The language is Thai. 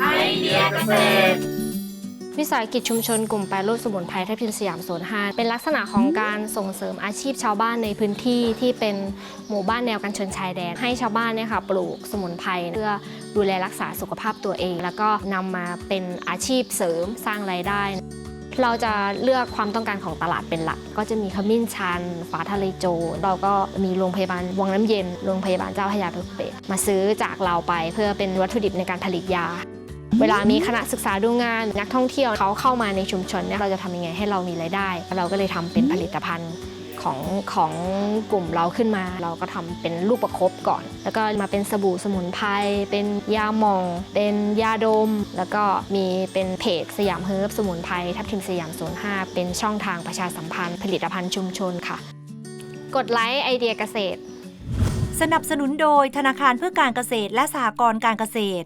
ไอเดียเกษตร วิสาหกิจชุมชนกลุ่มแปรรูปสมุนไพรทับทิมสยามโซน5เป็นลักษณะของการส่งเสริมอาชีพชาวบ้านในพื้นที่ที่เป็นหมู่บ้านแนวกันชนชายแดน ให้ชาวบ้านเนี่ยค่ะปลูกสมุนไพรเพื่อดูแลรักษาสุขภาพตัวเอง แล้วก็นำมาเป็นอาชีพเสริมสร้างรายได้ เราจะเลือกความต้องการของตลาดเป็นหลัก ก็จะมีขมิ้นชันฟ้าทะเลโจ เราก็มีโรงพยาบาลวังน้ำเย็น โรงพยาบาลเจ้าพระยาทุกเปมาซื้อจากเราไปเพื่อเป็นวัตถุดิบในการผลิตยา เวลามีคณะศึกษาดูงาน นักท่องเที่ยวเขาเข้ามาในชุมชนเนี่ยเราจะทำยังไงให้เรามีรายได้ เราก็เลยทำเป็นผลิตภัณฑ์ ของของกลุ่มเราขึ้นมา เราก็ทำเป็นลูกประคบก่อน แล้วก็มาเป็นสบู่สมุนไพรเป็นยาหมอง เป็นยาดม แล้วก็มีเป็นเพจสยามเฮิร์บสมุนไพรทับทิมสยามโซน5เป็นช่องทางประชาสัมพันธ์ผลิตภัณฑ์ชุมชนค่ะ กดไลค์ไอเดียเกษตร สนับสนุนโดยธนาคารเพื่อการเกษตรและสหกรณ์การเกษตร